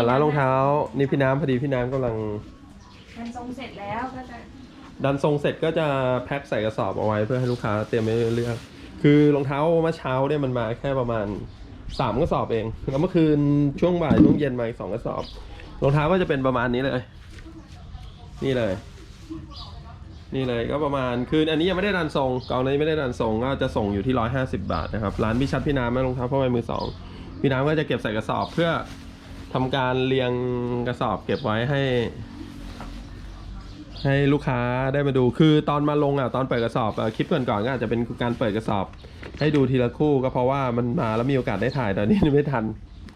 สวัสดีค่ะอ่าร้านรองเท้า นี่พี่น้ำพอดีพี่น้ำกำลังมันทรงเสร็จแล้วก็จะดันทรงเสร็จก็จะแพ็คใส่กระสอบเอาไว้เพื่อให้ลูกค้าเตรียมไว้เลือกคือรองเท้าเมื่อเช้าเนี่ยมันมาแค่ประมาณสามกระสอบเองแล้วเมื่อคืนช่วงบ่ายช่วงเย็นมาอีกสองกระสอบรองเท้าก็จะเป็นประมาณนี้เลย นี่เลย นี่เลยก็ประมาณคืออันนี้ยังไม่ได้ดันทรงกองนี้ไม่ได้ดันทรงก็จะส่งอยู่ที่ร้อยห้าสิบาทนะครับร้านพี่ชัดพี่น้ำนะรองเท้าผ้าใบมือสองพี่น้ำก็จะเก็บใส่กระสอบเพื่อ ทำการเรียงกระสอบเก็บไว้ให้ ให้ลูกค้าได้มาดูคือตอนมาลงอะตอนเปิดกระสอบอะคลิปก่อนๆก็อาจจะเป็นการเปิดกระสอบ ให้ดูทีละคู่ก็เพราะว่ามันมาแล้วมีโอกาสได้ถ่ายต่นี่ไม่ทัน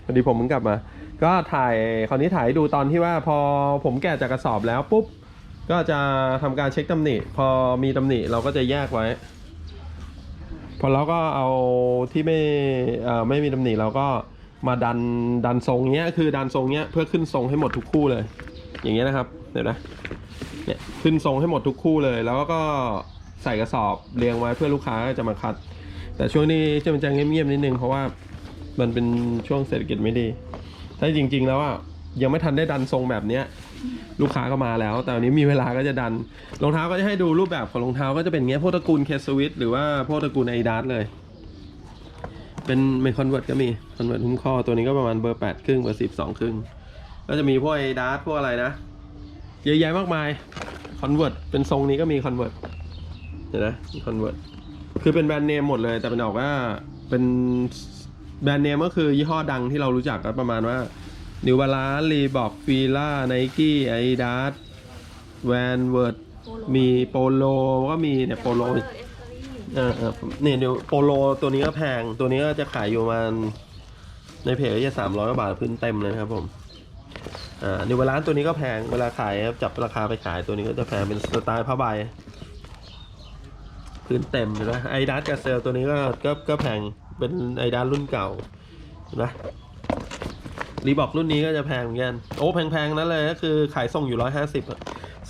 พอดีผมเพิ่งกลับมา ก็ถ่ายคราวนี้ถ่ายดูตอนที่ว่าพอผมแกะจากกระสอบแล้วปุ๊บก็จะทำการเช็คตำหนิ พอมีตำหนิเราก็จะแยกไว้ พอเราก็เอาที่ไม่เอ่อไม่มีตำหนิเราก็ มาดันดันทรงเนี้ยคือดันทรงเนี้ยเพื่อขึ้นทรงให้หมดทุกคู่เลย อย่างเงี้ยนะครับเดี๋ยวนะเนี่ยขึ้นทรงให้หมดทุกคู่เลย แล้วก็ใส่กระสอบเรียงไว้เพื่อลูกค้าจะมาคัด แต่ช่วงนี้จะมันจะเงียบๆนิดนึงเพราะว่ามันเป็นช่วงเศรษฐกิจไม่ดีถ้าจริง ๆ แล้วอะยังไม่ทันได้ดันทรงแบบเนี้ยลูกค้าก็มาแล้ว แต่วันนี้มีเวลาก็จะดันรองเท้าก็จะให้ดูรูปแบบของรองเท้าก็จะเป็นเงี้ยพวกตระกูลเคสวิตหรือว่าพวกตระกูลไอดาสเลย เป็นเป็นคอนเวิร์ตก็มีคอนเวิร์ตหุ้มข้อตัวนี้ก็ประมาณเบอร์แปดครึ่งเบอร์สิบสองครึ่งก็จะมีพวกไอ้ดาสพวกอะไรนะ เยอะแยะมากมายคอนเวิร์ตเป็นทรงนี้ก็มีคอนเวิร์ตเห็นไหมคอนเวิร์ตคือเป็นแบรนด์เนมหมดเลย แต่เป็นออกว่าเป็นแบรนด์เนมก็คือยี่ห้อดังที่เรารู้จักก็ประมาณว่านิวบาลานรีบอกฟีล่าไนกี้ไอดาสแวนเวิร์ดมีโปโลก็มีเนี่ยโปโล เออเนี่ยเดี๋ยวโปโลตัวนี้ก็แพง ตัวนี้ก็จะขายอยู่มันในเพจก็จะสามร้อยกว่าบาทพื้นเต็มเลยครับผม อ่านิวบาลานตัวนี้ก็แพง เวลาขายครับจับราคาไปขายตัวนี้ก็จะแพงเป็นสไตล์ผ้าใบ พื้นเต็มเห็นะไอดัสกับเซลตัวนี้ก็ก็ก็แพง เป็นไอดัสรุ่นเก่านะรีบอกรุ่นนี้ก็จะแพงเหมือนกัน โอ้แพงๆนั้นเลยก็คือขายส่งอยู่ร้อยห้าสิบ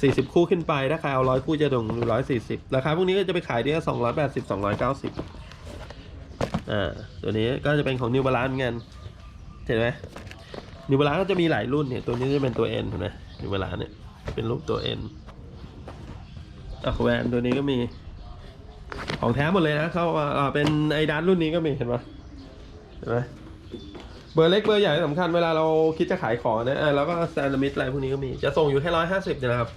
40 คู่ขึ้นไป ถ้าใครเอาร้อยคู่จะถึง140 ราคาพวกนี้ก็จะไปขายที่280 290 อ่า ตัวนี้ก็จะเป็นของ New Balance เหมือนกันเห็นไหม New Balance ก็จะมีหลายรุ่นเนี่ย ตัวนี้จะเป็นตัว N เห็นไหม New Balance เนี่ย เป็นรูปตัว N อะแวนตัวนี้ก็มี ของแท้หมดเลยนะเขาเป็นไอดันรุ่นนี้ก็มีเห็นไหมเห็นไหม เบอร์เล็กเบอร์ใหญ่สำคัญเวลาเราคิดจะขายของนะแล้วก็แซนด์มิดอะไรพวกนี้ก็มี จะส่งอยู่แค่ร้อยห้าสิบนะครับ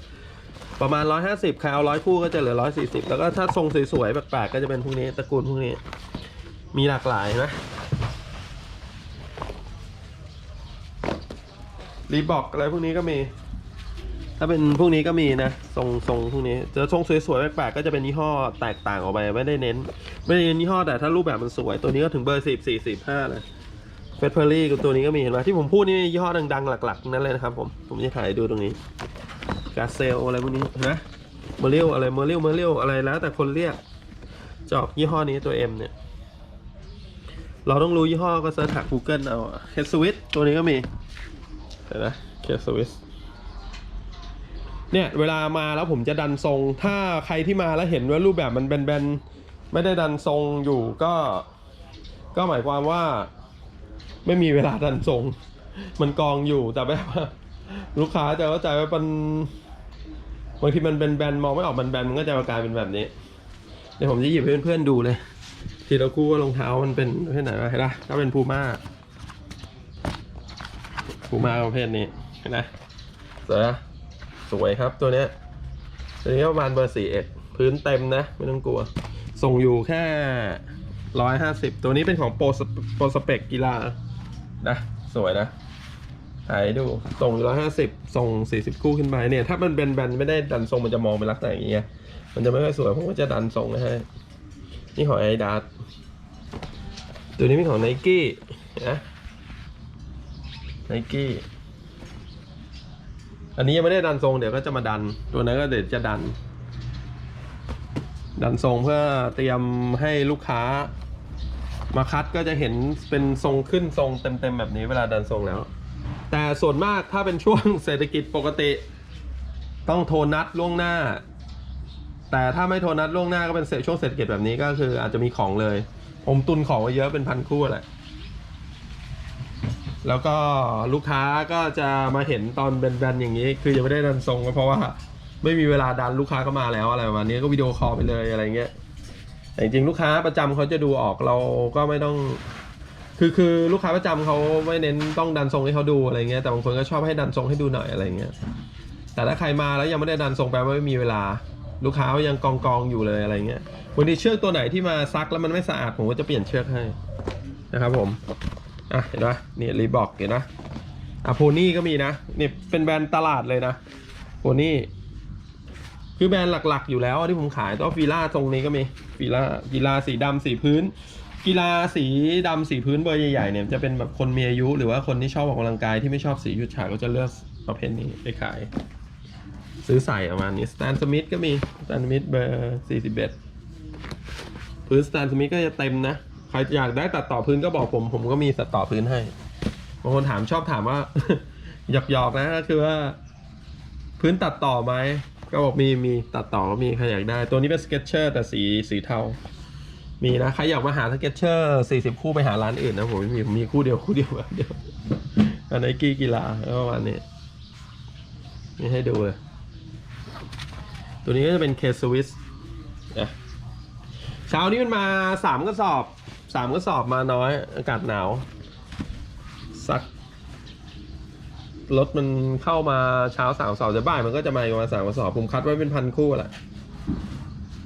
ประมาณร้อยห้าสิบใครเอาร้อยคู่ก็จะเหลือร้อยสี่สิบแล้วก็ถ้าทรงสวยๆแปลกๆก็จะเป็นพวกนี้ตระกูลพวกนี้ มีหลากหลายนะรีบอกอะไรพวกนี้ก็มี ถ้าเป็นพวกนี้ก็มีนะทรงทรงพวกนี้จะทรงสวยๆแปลกๆก็จะเป็นยี่ห้อแตกต่างออกไปไม่ได้เน้น ไม่ได้เน้นยี่ห้อแต่ถ้ารูปแบบมันสวยตัวนี้ก็ถึงเบอร์สิบสี่สิบห้าเลย เฟสเพอร์รี่กับตัวนี้ก็มีเห็นไหมที่ผมพูดนี่ยี่ห้อดังๆ หลักๆ นั้นเลยนะครับผมผมจะถ่ายดูตรงนี้กาเซลอะไรพวกนี้นไหมเมอริลอะไรเมอริลเมอริลอะไรแล้ว แต่คนเรียกจอกยี่ห้อนี้ตัว M เนี่ย เราต้องรู้ยี่ห้อก็เสิร์ชหา Google เอาเคสวิตตัวนี้ก็มีเห็นไหมเคสวิตเนี่ยเวลามาแล้วผมจะดันทรง ถ้าใครที่มาแล้วเห็นว่ารูปแบบมันแบนๆไม่ได้ดันทรงอยู่ก็ ก็หมายความว่า ไม่มีเวลาดันทรงมันกองอยู่แต่แบบลูกค้าจะเข้าใจว่ามันบางทีมันเป็นแบนมองไม่ออกมันแบนมันก็จะกลายเป็นแบบนี้ เดี๋ยวผมจะหยิบให้เพื่อนๆดูเลย ทีละคู่ว่ารองเท้ามันเป็นประเภทไหนวะเห็นปะถ้าเป็นพูม่าพูม่าประเภทนี้เห็นไหมสวยสวยครับตัวเนี้ยตัวนี้ประมาณเบอร์สี่เอ็ดพื้นเต็มนะ ไม่ต้องกลัว ส่งอยู่แค่ร้อยห้าสิบตัวนี้เป็นของโปรสโปรสเปกกีฬา นะ สวยนะถ่ายดูส่งร้อยห้าสิบส่งสี่สิบคู่ขึ้นไปเนี่ย ถ้ามันเป็นแบนๆไม่ได้ดันทรงมันจะมองเป็นลักษณะอย่างเงี้ย มันจะไม่ค่อยสวยผมก็จะดันทรงนะฮะนี่ของไอดัสตัวนี้เป็นของไนกี้นะไนกี้อันนี้ยังไม่ได้ดันทรงเดี๋ยวก็จะมาดัน ตัวนั้นก็เดี๋ยวจะดัน ดันทรงเพื่อเตรียมให้ลูกค้า มาคัดก็จะเห็นเป็นทรงขึ้นทรงเต็มๆแบบนี้เวลาดันทรงแล้ว แต่ส่วนมากถ้าเป็นช่วงเศรษฐกิจปกติ ต้องโทรนัดล่วงหน้า แต่ถ้าไม่โทรนัดล่วงหน้าก็เป็นช่วงเศรษฐกิจแบบนี้ก็คืออาจจะมีของเลย ผมตุนของไว้เยอะเป็นพันคู่แหละแล้วก็ลูกค้าก็จะมาเห็นตอนแบนๆอย่างนี้ คือยังไม่ได้ดันทรงเพราะว่า ไม่มีเวลาดันลูกค้าก็มาแล้วอะไรประมาณนี้ก็วิดีโอคอลไปเลยอะไรเงี้ย แต่จริงๆลูกค้าประจำเขาจะดูออกเราก็ไม่ต้อง คือคือลูกค้าประจำเขาไม่เน้นต้องดันทรงให้เขาดูอะไรเงี้ยแต่บางคนก็ชอบให้ดันทรงให้ดูหน่อยอะไรเงี้ยแต่ถ้าใครมาแล้วยังไม่ได้ดันทรงแปลว่าไม่มีเวลา ลูกค้ายังกองกองๆอยู่เลยอะไรเงี้ยบางทีเชือกตัวไหนที่มาซักแล้วมันไม่สะอาดผมก็จะเปลี่ยนเชือกให้นะครับผมอะเห็นปะนี่รีบอกเห็นปะอะโพนี่ก็มีนะนี่เป็นแบรนด์ตลาดเลยนะโพนี่ คือแบรนด์หลักๆ อยู่แล้วที่ผมขายตัวฟีล่าตรงนี้ก็มีฟีล่ากีฬาสีดำสีพื้น กีฬาสีดำสีพื้นเบอร์ใหญ่ๆเนี่ยจะเป็นแบบคนมีอายุหรือว่าคนที่ชอบออกกำลังกายที่ไม่ชอบสียุดฉาดก็จะเลือกประเภทนี้ไปขาย ซื้อใส่ประมาณนี้สแตนสมิธก็มีสแตนสมิธเบอร์สี่สิบเอ็ดพื้นสแตนสมิธก็จะเต็มนะใครอยากได้ตัดต่อพื้นก็บอกผมผมก็มีตัดต่อพื้นให้บางคนถามชอบถามว่าหยอกๆนะก็คือว่า พื้นตัดต่อไหม ก็บอกมีมีตัดต่อก็มีใครอยากได้ ตัวนี้เป็นสเก็ตเชอร์แต่สีสีเทา มีนะ ใครอยากมาหาสเก็ตเชอร์สี่สิบคู่ไปหาร้านอื่นนะผมไม่มีผมมีคู่เดียวคู่เดียวแบบเดียวอันไนกี้กีฬาก็ประมาณนี้นี่ให้ดูเลย ตัวนี้ก็จะเป็นเคสวิสนะเช้านี้มันมาสามกระสอบสามกระสอบมาน้อย อากาศหนาว สัก รถมันเข้ามาเช้าสามสอบจะบ่ายมันก็จะมาประมาณสามสอบผมคัดไว้เป็นพันคู่แหละ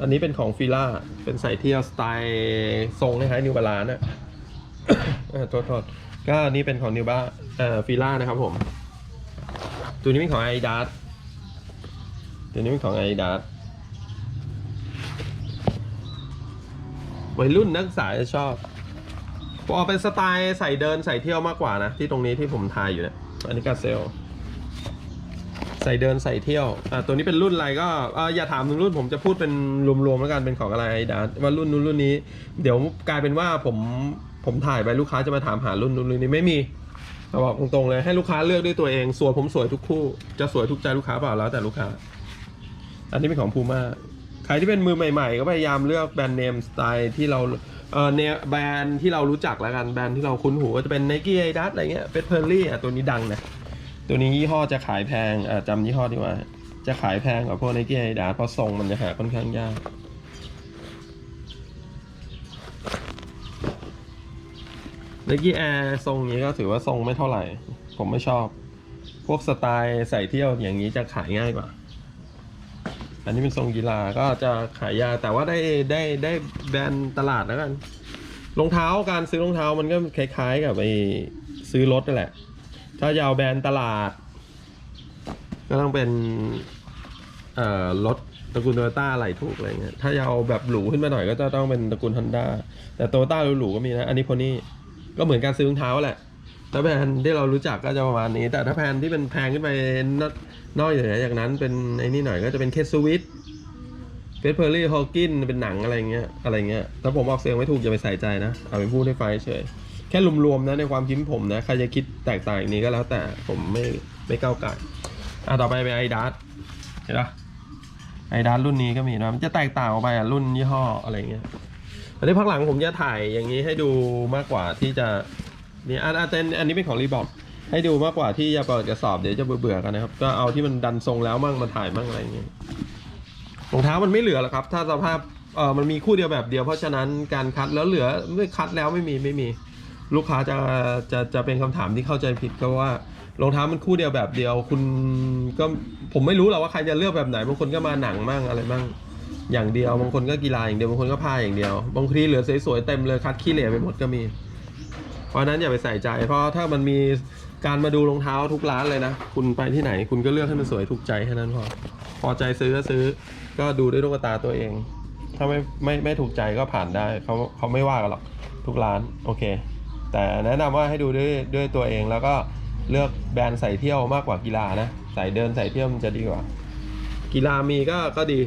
อันนี้เป็นของฟิล่าเป็นใส่เที่ยวสไตล์ทรงคล้ายนิวบาลานน่ะโทษโทษก็อันนี้เป็นของนิวบาเอ่อฟิล่านะครับผม ตัวนี้เป็นของไอดัสตัวนี้เป็นของไอดัสวัยรุ่นนักศึกษาจะชอบผมเอเป็นสไตล์ใส่เดินใส่เที่ยวมากกว่านะ ที่ตรงนี้ที่ผมทายอยู่เนี่ย อันนี้กาเซลใส่เดินใส่เที่ยว อ่าตัวนี้เป็นรุ่นอะไรก็อ่าอย่าถามถึงรุ่นผมจะพูดเป็นรวมๆแล้วกันเป็นของอะไรดาว่ารุ่นนู้นรุ่นนี้ เดี๋ยวกลายเป็นว่าผมผมถ่ายไปลูกค้าจะมาถามหารุ่นนู้นรุ่นนี้ไม่มีเราบอกตรงๆเลยให้ลูกค้าเลือกด้วยตัวเองสวนผมสวยทุกคู่ จะสวยทุกใจลูกค้าเปล่าแล้วแต่ลูกค้า อันนี้เป็นของพูม่าใครที่เป็นมือใหม่ ๆ ก็พยายามเลือกแบรนด์เนมสไตล์ที่เรา เออเนแบรนด์ที่เรารู้จักแล้วกันแบรนด์ที่เราคุ้นหูก็จะเป็น Nike Adidas อะไรเงี้ยเฟสเพอร์ลี่อะตัวนี้ดังนะตัวนี้ยี่ห้อจะขายแพงอ่าจำยี่ห้อดีกว่า จะขายแพงกว่าพวก Nike Adidas เพราะทรงมันจะหาค่อนข้างยาก Nike Air ทรงนี้ก็ถือว่าทรงไม่เท่าไหร่ ผมไม่ชอบ พวกสไตล์ใส่เที่ยวอย่างนี้จะขายง่ายกว่า อันนี้เป็นทรงกีฬาก็จะขายยาแต่ว่าได้ได้ได้แบรนด์ตลาดแล้วกันรองเท้าการซื้อรองเท้ามันก็คล้ายๆกับไอ้ซื้อรถนั่นแหละ ถ้าจะเอาแบรนด์ตลาด ก็ต้องเป็นเอ่อรถตระกูลโตโยต้าไหลถูกอะไรเงี้ยถ้าจะเอาแบบหรูขึ้นมาหน่อยก็จะต้องเป็นตระกูลฮอนด้าแต่โตโยต้าหรูๆก็มีนะ อันนี้พอนี่ก็เหมือนการซื้อรองเท้าแหละแล้วแบรนด์ที่เรารู้จักก็จะประมาณนี้ แต่ถ้าแบรนด์ที่เป็นแพงขึ้นไป นอกเหนือจากนั้นเป็นไอ้นี่หน่อยก็จะเป็นเคสวิตเฟสเพอร์รี่ฮอลกินเป็นหนังอะไรเงี้ยอะไรเงี้ยถ้าผมออกเสียงไม่ถูกอย่าไปใส่ใจนะ เอาไปพูดให้ไฟเฉยแค่รวมๆนะในความคิดผมนะ ใครจะคิดแตกต่างอย่างนี้ก็แล้วแต่ผมไม่ไม่ก้าวไก่อะต่อไปเป็นไอดัสเห็นปะไอดัสรุ่นนี้ก็มีนะมันจะแตกต่างออกไปอะรุ่นยี่ห้ออะไรเงี้ยอันนี้พักหลังผมจะถ่ายอย่างนี้ให้ดูมากกว่าที่จะนี่อันอันอันอันนี้เป็นของรีบอก ให้ดูมากกว่าที่จะเปิดกระสอบเดี๋ยวจะเบื่อๆกันนะครับ ก็เอาที่มันดันทรงแล้วมั่งมาถ่ายมั่งอะไรเงี้ยรองเท้ามันไม่เหลือหรอกครับ ถ้าสภาพเออมันมีคู่เดียวแบบเดียวเพราะฉะนั้นการคัดแล้วเหลือไม่คัดแล้วไม่มีไม่มี ลูกค้าจะจะจะเป็นคำถามที่เข้าใจผิดก็ว่ารองเท้ามันคู่เดียวแบบเดียว คุณก็ผมไม่รู้หรอกว่าใครจะเลือกแบบไหนบางคนก็มาหนังมั่งอะไรมั่งอย่างเดียวบางคนก็กีฬาอย่างเดียวบางคนก็ผ้าอย่างเดียวบางทีเหลือสวยๆเต็มเลยคัดขี้เหร่ไปหมดก็มี เพราะนั้นอย่าไปใส่ใจ เพราะถ้ามันมี การมาดูรองเท้าทุกร้านเลยนะ คุณไปที่ไหน คุณก็เลือกให้มันสวยถูกใจแค่นั้นพอ พอใจซื้อก็ซื้อ ก็ดูด้วยลูกตาตัวเอง ถ้าไม่ไม่ไม่ถูกใจก็ผ่านได้เขาเขาไม่ว่ากันหรอกทุกร้านโอเค แต่แนะนำว่าให้ดูด้วยด้วยตัวเองแล้วก็เลือกแบรนด์ใส่เที่ยวมากกว่ากีฬานะใส่เดินใส่เที่ยวมันจะดีกว่า กีฬามีก็ก็ดี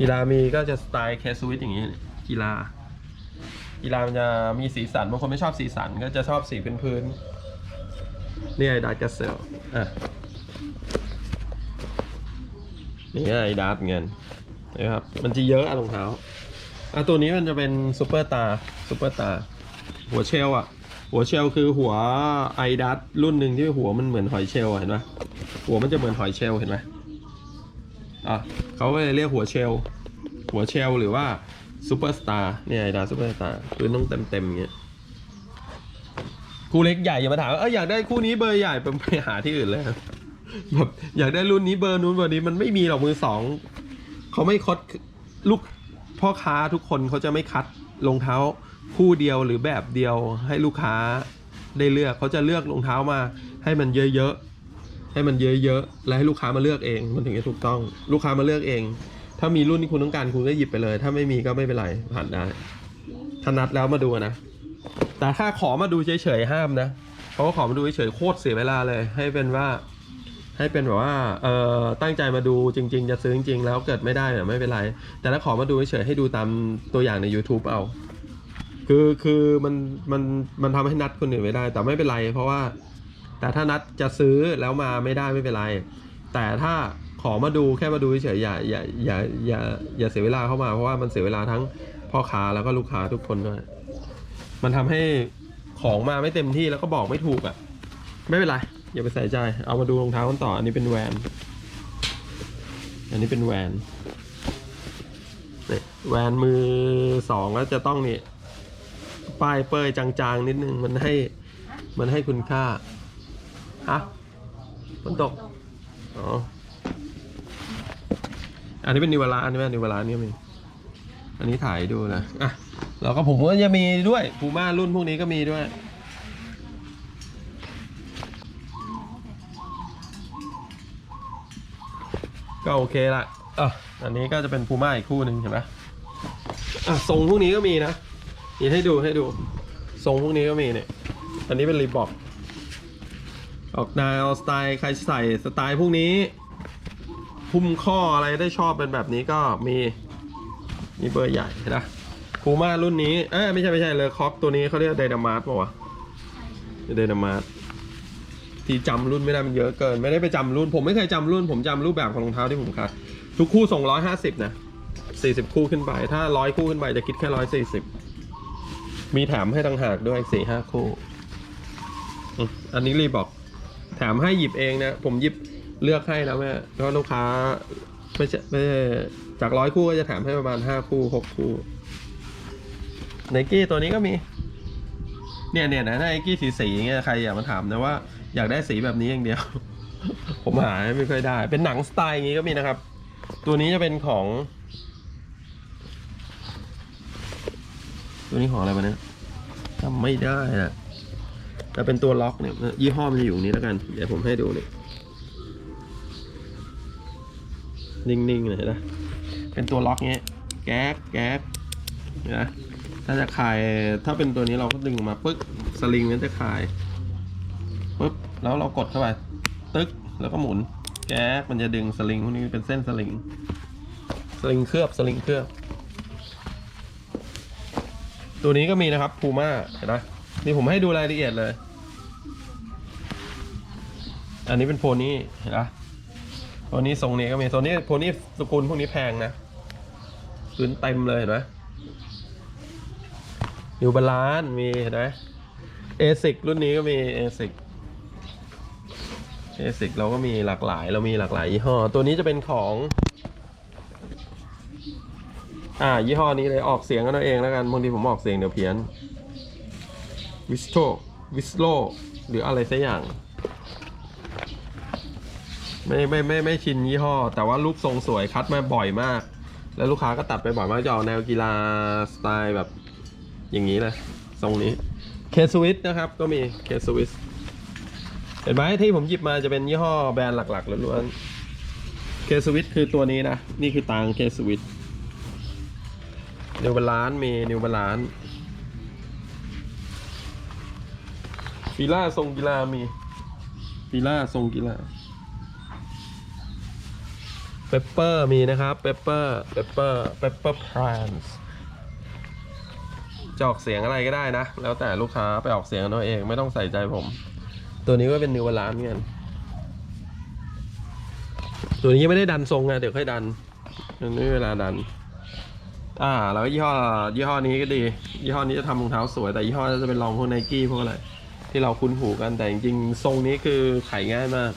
กีฬามีก็จะสไตล์แคสวิตอย่างนี้ กีฬา กีฬามันจะมีสีสันบางคนไม่ชอบสีสันก็จะชอบสีพื้นๆนี่ นี่ไอ้ดัตกัสเซลอะนี่ไอดัตเงินนะครับมันจะเยอะอะรองเท้าอะตัวนี้มันจะเป็นซูเปอร์ตาซูเปอร์ตาหัวเชลอะหัวเชลคือหัวไอดัสรุ่นหนึ่งที่หัวมันเหมือนหอยเชลเห็นไหมหัวมันจะเหมือนหอยเชลเห็นไหมอะเขาเลยเรียกหัวเชลหัวเชลหรือว่าซูเปอร์สตาร์เนี่ยไอดัสซูเปอร์สตาร์คือต้องเต็มเต็มๆอย่างเงี้ย คู่เล็กใหญ่อย่ามาถามว่าเอออยากได้คู่นี้เบอร์ใหญ่ไปหาที่อื่นเลยแบบอยากได้รุ่นนี้เบอร์นู้นเบอร์นี้มันไม่มีหรอกมือสองเขาไม่คดลูกพ่อค้าทุกคนเขาจะไม่คัดรองเท้าคู่เดียวหรือแบบเดียวให้ลูกค้าได้เลือกเขาจะเลือกรองเท้ามา ให้มันเยอะๆให้มันเยอะๆแล้วให้ลูกค้ามาเลือกเอง มันถึงจะถูกต้อง ลูกค้ามาเลือกเอง ถ้ามีรุ่นที่คุณต้องการคุณก็หยิบไปเลย ถ้าไม่มีก็ไม่เป็นไรผ่านได้ถ้านัดแล้วมาดูนะ แต่ถ้าขอมาดูเฉยๆห้ามนะเพราะว่าขอมาดูเฉยๆโคตรเสียเวลาเลย ให้เป็นว่า ให้เป็นแบบว่าเออตั้งใจมาดูจริง ๆ จะซื้อจริงๆแล้วเกิดไม่ได้เนี่ยไม่เป็นไร แต่ถ้าขอมาดูเฉยๆให้ดูตามตัวอย่างใน YouTube เอา คือคือมันมันมันทำให้นัดคนอื่นไม่ได้ แต่ไม่เป็นไร เพราะว่า แต่ถ้านัดจะซื้อแล้วมาไม่ได้ไม่เป็นไร แต่ถ้าขอมาดูแค่มาดูเฉยๆอย่าอย่าอย่าอย่าอย่าเสียเวลาเข้ามาเพราะว่ามันเสียเวลาทั้งพ่อค้าแล้วก็ลูกค้าทุกคนด้วย มันทำให้ของมาไม่เต็มที่แล้วก็บอกไม่ถูกอะ ไม่เป็นไร อย่าไปใส่ใจ เอามาดูรองเท้ากันต่อ อันนี้เป็นแวน อันนี้เป็นแวนนี่แวนมือสองก็จะต้องนี่ป้ายเปยจางๆ นิดนึง มันให้มันให้คุณค่าฮะฝนตกอ๋ออันนี้เป็นนิวลาอันนี้เป็นนิวลานี่มีอันนี้ถ่ายดูนะอะ แล้วก็ผมก็จะมีด้วยพูม่ารุ่นพวกนี้ก็มีด้วย ก็โอเคละอะอันนี้ก็จะเป็นพูม่าอีกคู่หนึ่งเห็นไหมอะทรงพวกนี้ก็มีนะนี่ให้ดูให้ดูทรงพวกนี้ก็มีเนี่ย อันนี้เป็นรีบอกออกแนวสไตล์ใครใส่สไตล์พวกนี้พุ่มข้ออะไรได้ชอบเป็นแบบนี้ก็มีมีเบอร์ใหญ่เห็นไหม พูม่ารุ่นนี้เอ้ยไม่ใช่ไม่ใช่เลยคอกตัวนี้เขาเรียกไดนามาร์ป่าวะไดนามาร์ที่จำรุ่นไม่ได้มันเยอะเกิน ไม่ได้ไปจำรุ่น ผมไม่เคยจำรุ่น ผมจำรูปแบบของรองเท้าที่ผมคัดทุกคู่ส่งร้อยห้าสิบนะสี่สิบคู่ขึ้นไป ถ้าร้อยคู่ขึ้นไปจะคิดแค่ร้อยสี่สิบมีแถมให้ต่างหากด้วยสี่ห้าคู่อืมอันนี้รีบอก แถมให้หยิบเองนะ ผมหยิบเลือกให้แล้วแม่เพราะลูกค้าไม่ใช่ไม่ใช่จากร้อยคู่ก็จะแถมให้ประมาณห้าคู่หกคู่ ไนกี้ตัวนี้ก็มี เนี่ยเนี่ยนะไนกี้สีสีๆอย่างเงี้ยใครอยากมาถามนะว่าอยากได้สีแบบนี้อย่างเดียว ผมหาไม่ค่อยได้ เป็นหนังสไตล์อย่างงี้ก็มีนะครับ ตัวนี้จะเป็นของ ตัวนี้ของอะไรมาเนี่ยจำไม่ได้อะแต่เป็นตัวล็อกเนี่ย ยี่ห้อมันจะอยู่นี้แล้วกัน เดี๋ยวผมให้ดูนี่นิ่งๆเลยนะเป็นตัวล็อกเงี้ย แก๊กแก๊กเห็นะ ถ้าจะคลายถ้าเป็นตัวนี้เราก็ดึงออกมาปึ๊กสลิงนั้นจะคลายปึ๊บแล้วเรากดเข้าไปตึ๊กแล้วก็หมุน แก๊กมันจะดึงสลิงพวกนี้เป็นเส้นสลิง สลิงเคลือบสลิงเคลือบ ตัวนี้ก็มีนะครับพูม่าเห็นไหมนี่ผมให้ดูรายละเอียดเลย อันนี้เป็นโพนี่เห็นไหมโพนี่ทรงนี้ก็มีโซนี้โพนี่สกุลพวกนี้แพงนะพื้นเต็มเลยเห็นไหม นิวบาลานมีเห็นไหมเอซิกรุ่นนี้ก็มีเอซิกเอซิกเราก็มีหลากหลาย เรามีหลากหลายยี่ห้อ ตัวนี้จะเป็นของ อ่า ยี่ห้อนี้เลยออกเสียงกันเอาเองแล้วกันบางทีผมออกเสียงเดี๋ยวเพี้ยนวิสโตวิสโลหรืออะไรสักอย่าง ไม่ไม่ไม่ไม่ชินยี่ห้อ แต่ว่ารูปทรงสวยคัดมาบ่อยมาก แล้วลูกค้าก็ตัดไปบ่อยมากจะออกแนวกีฬาสไตล์แบบ อย่างนี้เลยทรงนี้เคสวิ t นะครับ ก็มีเคสวิ t เห็นไหมที่ผมหยิบมาจะเป็นยี่ห้อแบรนด์หลักๆล้วนๆเคสวิ t คือตัวนี้นะ นี่คือตางเคสวิ t นิวบาลานมีนิวบาลานฟีล่าทรงกีฬามีฟีล่าทรงกีฬาเปปเปอร์มีนะครับเปปเปอร์เปปเปอร์เปปเปอร์พรานส์ จะออกเสียงอะไรก็ได้นะ แล้วแต่ลูกค้าไปออกเสียงเอาเองไม่ต้องใส่ใจผม ตัวนี้ก็เป็นนิวบาลานเหมือนกันตัวนี้ยังไม่ได้ดันทรงไงเดี๋ยวค่อยดันยังไม่มีเวลาดัน อ่า แล้วก็ยี่ห้อยี่ห้อนี้ก็ดี ยี่ห้อนี้จะทำรองเท้าสวย แต่ยี่ห้อจะเป็นรองพวกไนกี้พวกอะไรที่เราคุ้นหูกันแต่จริงๆทรงนี้คือขายง่ายมาก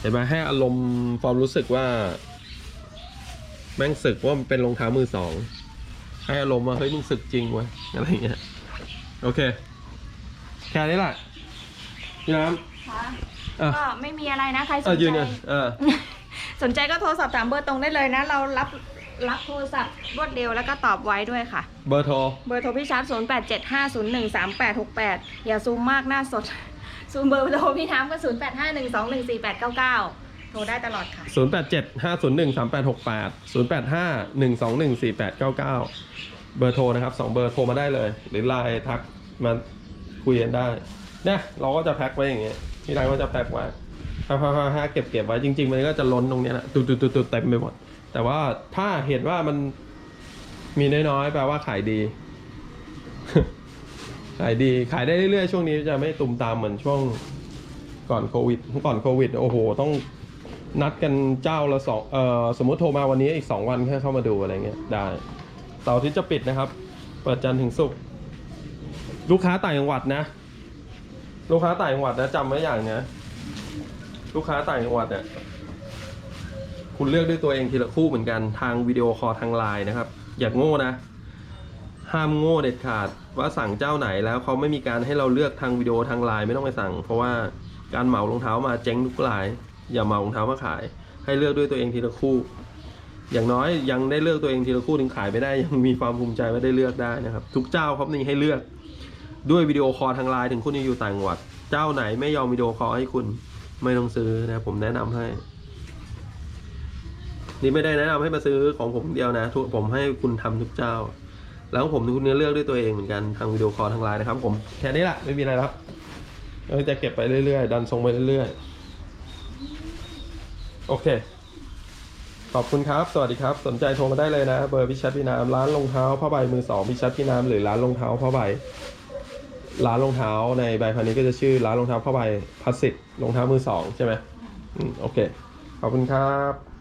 เห็นไหมให้อารมณ์ความรู้สึกว่า แม่งสึกว่ามันเป็นรองเท้ามือสอง ให้อารมณ์ว่าเฮ้ยมึงสึกจริงเว้ยอะไรอย่างเงี้ยโอเค แค่นี้แหละพี่น้ค่ะำอะ ก็ไม่มีอะไรนะใครสเออนยืนใจกันเออ สนใจก็โทรสอบถามเบอร์ตรงได้เลยนะ เรารับรับโทรศัพท์รวดเร็วแล้วก็ตอบไว้ด้วยค่ะ เบอร์โทร เบอร์โทรพี่ชาร์จ0 8 7 5 0 1 3 8 6 8 อย่าซูมมากหน้าสด ซูมเบอร์โทรพี่น้ำก็ 0 โทรได้ตลอดค่ะ 0 8 7 5 0 1 3 8 6 8 0 8 5 1 2 1 4 8 9 9 เบอร์โทรนะครับสองเบอร์โทรมาได้เลย หรือไลน์ทักมาคุยกันได้ เนี่ยเราก็จะแพ็คไว้อย่างเงี้ยที่ร้านก็จะแพ็คไว้แพ็คๆๆๆเก็บเก็บไว้จริง ๆ มันก็จะล้นตรงเนี้ยแหละตุดๆๆๆเต็มไปหมด แต่ว่าถ้าเห็นว่ามันมีน้อยๆแปลว่าขายดี ขายดีขายได้เรื่อยๆ ช่วงนี้จะไม่ตุมตามเหมือนช่วงก่อนโควิดก่อนโควิด โอ้โห ต้อง นัดกันเจ้าละสองเอ่อสมมติโทรมาวันนี้อีกสองวันแค่เข้ามาดูอะไรเงี้ยได้เสาร์อาที่จะปิดนะครับ เปิดจันทร์ถึงศุกร์ลูกค้าต่างจังหวัดนะ ลูกค้าต่างจังหวัดนะจำไว้อย่างนะลูกค้าต่างจังหวัดเนี่ยคุณเลือกด้วยตัวเองทีละคู่เหมือนกันทางวิดีโอคอลทางไลน์นะครับ อย่าโง่นะ ห้ามโง่เด็ดขาดว่าสั่งเจ้าไหนแล้วเขาไม่มีการให้เราเลือกทางวิดีโอทางไลน์ไม่ต้องไปสั่ง เพราะว่าการเหมารองเท้ามาเจ๊งทุกราย อย่าเหมารองเท้ามาขาย ให้เลือกด้วยตัวเองทีละคู่ อย่างน้อยยังได้เลือกตัวเองทีละคู่ถึงขายไม่ได้ ยังมีความภูมิใจว่าได้เลือกได้นะครับ ทุกเจ้าครับนี่ให้เลือกด้วยวิดีโอคอลทางไลน์ถึงคุณยังอยู่ต่างจังหวัด เจ้าไหนไม่ยอมวิดีโอคอลให้คุณไม่ต้องซื้อนะผมแนะนำให้ นี่ไม่ได้แนะนำให้มาซื้อของผมเดียวนะทุกผมให้คุณทำทุกเจ้า แล้วผมคุณเลือกด้วยตัวเองเหมือนกันทางวิดีโอคอลทางไลน์นะครับ ผมแค่นี้แหละไม่มีอะไรแล้วเออจะเก็บไปเรื่อยๆดันทรงไปเรื่อยๆ โอเค ขอบคุณครับ สวัสดีครับ สนใจโทรมาได้เลยนะ เบอร์พิชัดพี่น้ำร้านรองเท้าผ้าใบมือสองพิชัดพี่น้ำหรือร้านรองเท้าผ้าใบ ร้านรองเท้าในใบพันนี้ก็จะชื่อร้านรองเท้าผ้าใบพัสสิตรองเท้ามือสองใช่ไหมอืมโอเค ขอบคุณครับ